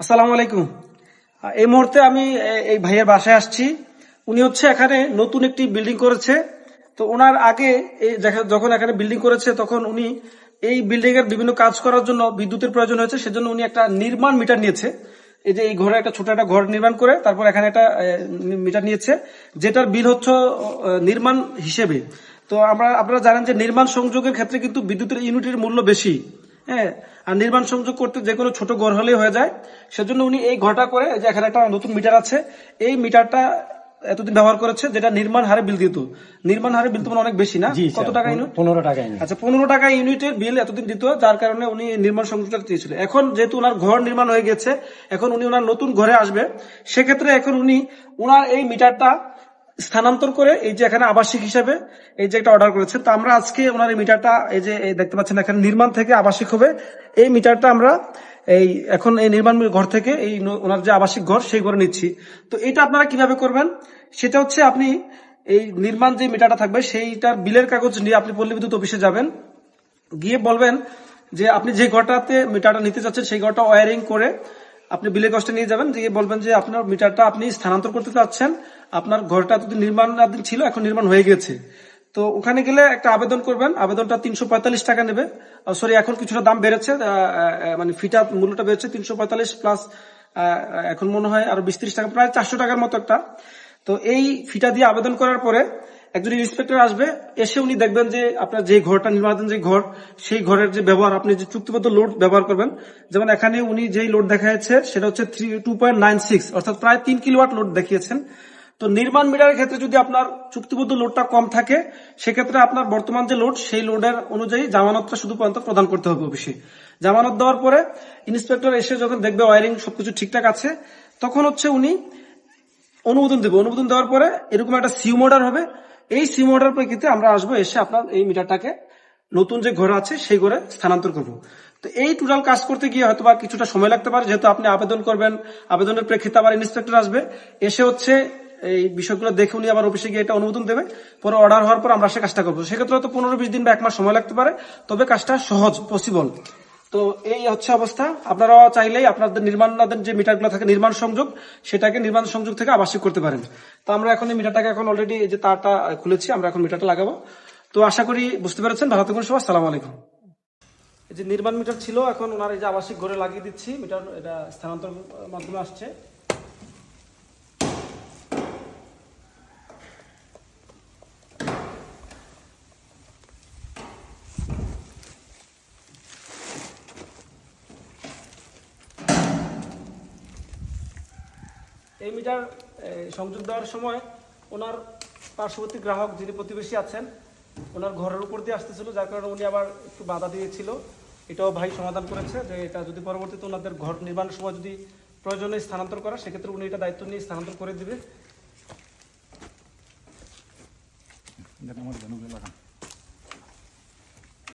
আসসালামু আলাইকুম। এই মুহূর্তে আমি এই ভাইয়ের বাসায় আসছি। উনি হচ্ছে এখানে নতুন একটি বিল্ডিং করেছে। তো ওনার আগে যখন এখানে বিল্ডিং করেছে, তখন উনি এই বিল্ডিং এর বিভিন্ন কাজ করার জন্য বিদ্যুতের প্রয়োজন হয়েছে। সেজন্য উনি একটা নির্মাণ মিটার নিয়েছে। এই যে এই ঘরে একটা ছোট একটা ঘর নির্মাণ করে তারপর এখানে একটা মিটার নিয়েছে, যেটার বিল হচ্ছে নির্মাণ হিসেবে। তো আমরা, আপনারা জানেন যে নির্মাণ সংযোগের ক্ষেত্রে কিন্তু বিদ্যুতের ইউনিটের মূল্য বেশি। হ্যাঁ আর নির্মাণ সংযোগ করতে যে কোনো ছোট ঘর হলেই হয়ে যায়। সেজন্য উনি এই ঘরটা করে যে এখানে একটা নতুন মিটার আছে এই মিটারটা এতদিন ব্যবহার করেছে যেটা নির্মাণ হারে বিল দিত। নির্মাণ হারে বিল তো মনে অনেক বেশি না? কত টাকা ইউনিট? পনেরো টাকা ইউনিট। আচ্ছা পনেরো টাকা ইউনিটের বিল এতদিন দিত যার কারণে উনি নির্মাণ সংযোগটা দিয়েছিল এখন যেহেতু ওনার ঘর নির্মাণ হয়ে গেছে এখন উনি ওনার নতুন ঘরে আসবে সেক্ষেত্রে এখন উনি ওনার এই মিটারটা স্থানান্তর করে এই যে এখানে আবাসিক হিসাবে এই যে একটা অর্ডার করেছে তো আমরা আজকে ওনার এই মিটারটা এই যে দেখতে পাচ্ছেন এখানে নির্মাণ থেকে আবাসিক হবে। এই মিটারটা আমরা এই এখন এই নির্মাণ ঘর থেকে এই ওনার যে আবাসিক ঘর, সেই ঘরে নিচ্ছি। তো এটা আপনারা কীভাবে করবেন? সেটা হচ্ছে আপনি এই নির্মাণ যে মিটারটা থাকবে, সেইটার বিলের কাগজ নিয়ে আপনি পল্লী বিদ্যুৎ অফিসে যাবেন। গিয়ে বলবেন যে আপনি যে ঘরটাতে মিটারটা নিতে চাচ্ছেন সেই ঘরটা ওয়ারিং করে আপনি বিলের কষ্টে নিয়ে যাবেন গিয়ে বলবেন যে আপনার মিটারটা আপনি স্থানান্তর করতে চাচ্ছেন। আপনার ঘরটা যদি নির্মাণাধীন ছিল, এখন নির্মাণ হয়ে গেছে। তো ওখানে গেলে একটা আবেদন করবেন, আবেদনটা তিনশো পঁয়তাল্লিশ টাকা নেবে। সরি এখন কিছুটা দাম বেড়েছে মানে ফিটা মূল্যটা বেড়েছে তিনশো পঁয়তাল্লিশ প্লাস এখন মনে হয় আরও বিশ টাকা, প্রায় চারশো টাকার মতো একটা। তো এই ফিটা দিয়ে আবেদন করার পরে একজন ইন্সপেক্টর আসবে, এসে উনি দেখবেন যে আপনার যে ঘরটা নির্মাণ যে ঘর, সেই ঘরের যে ব্যবহার, আপনি যে চুক্তিবদ্ধ লোড ব্যবহার করবেন, যেমন এখানে উনি যেই লোড দেখা যাচ্ছে সেটা হচ্ছে three two point nine six অর্থাৎ প্রায় তিন কিলোওয়াট লোড দেখিয়েছেন। তো নির্মাণ মিটারের ক্ষেত্রে যদি আপনার চুক্তিবদ্ধ লোডটা কম থাকে, সেক্ষেত্রে আপনার বর্তমান যে লোড সেই লোডের অনুযায়ী জামানতটা শুধু পর্যন্ত প্রদান করতে হবে অফিসে জামানত দেওয়ার পরে ইন্সপেক্টর এসে যখন দেখবে ওয়ারিং সবকিছু ঠিকঠাক আছে, তখন হচ্ছে উনি অনুমোদন দেবে। অনুমোদন দেওয়ার পরে এরকম একটা সিম অর্ডার হবে এই সিম অর্ডার প্রেক্ষিতে আমরা আসব এসে আপনার এই মিটারটাকে নতুন যে ঘর আছে সেই ঘরে স্থানান্তর করব। তো এই টোটাল কাজ করতে গিয়ে হয়তো বা কিছুটা সময় লাগতে পারে, যেহেতু আপনি আবেদন করবেন। আবেদনের প্রেক্ষিতে আবার ইন্সপেক্টর আসবে। এসে হচ্ছে এই বিষয়গুলো দেখে উনি আবার অফিসে গিয়ে এটা অনুমোদন দেবে। পরে অর্ডার হওয়ার পর আমরা সে কাজটা করব। সেক্ষেত্রে হয়তো পনেরো বিশ দিন বা এক মাস সময় লাগতে পারে। তবে কাজটা সহজ পসিবল তো এই হচ্ছে অবস্থা। আপনারা চাইলেই আপনাদের নির্মাণাধীন যে মিটারগুলো থাকে, নির্মাণ সংযোগ, সেটাকে নির্মাণ সংযোগ থেকে আবাসিক করতে পারেন। তো আমরা এখন এই মিটারটাকে এখন অলরেডি এই যে তারটা খুলেছি, আমরা এখন মিটারটা লাগাবো। তো আশা করি বুঝতে পেরেছেন। ভালো থাকুন সবাই। সালাম আলাইকুম। এই যে নির্মাণ মিটার ছিল, এখন ওনার এই যে আবাসিক ঘরে লাগিয়ে দিচ্ছি। মিটার, এটা স্থানান্তর মাধ্যমে আসছে। এই মিটার সংযোগ দেওয়ার সময় ওনার পার্শ্ববর্তী গ্রাহক যিনি প্রতিবেশী আছেন, ওনার ঘরের উপর দিয়ে আসতেছিল, যার কারণে উনি আবার একটু বাধা দিয়েছিল। এটাও ভাই সমাধান করেছে যে এটা যদি পরবর্তীতে ওনাদের ঘর নির্মাণের সময় যদি প্রয়োজনে স্থানান্তর করা, সেক্ষেত্রে উনি এটা দায়িত্ব নিয়ে স্থানান্তর করে দিবে।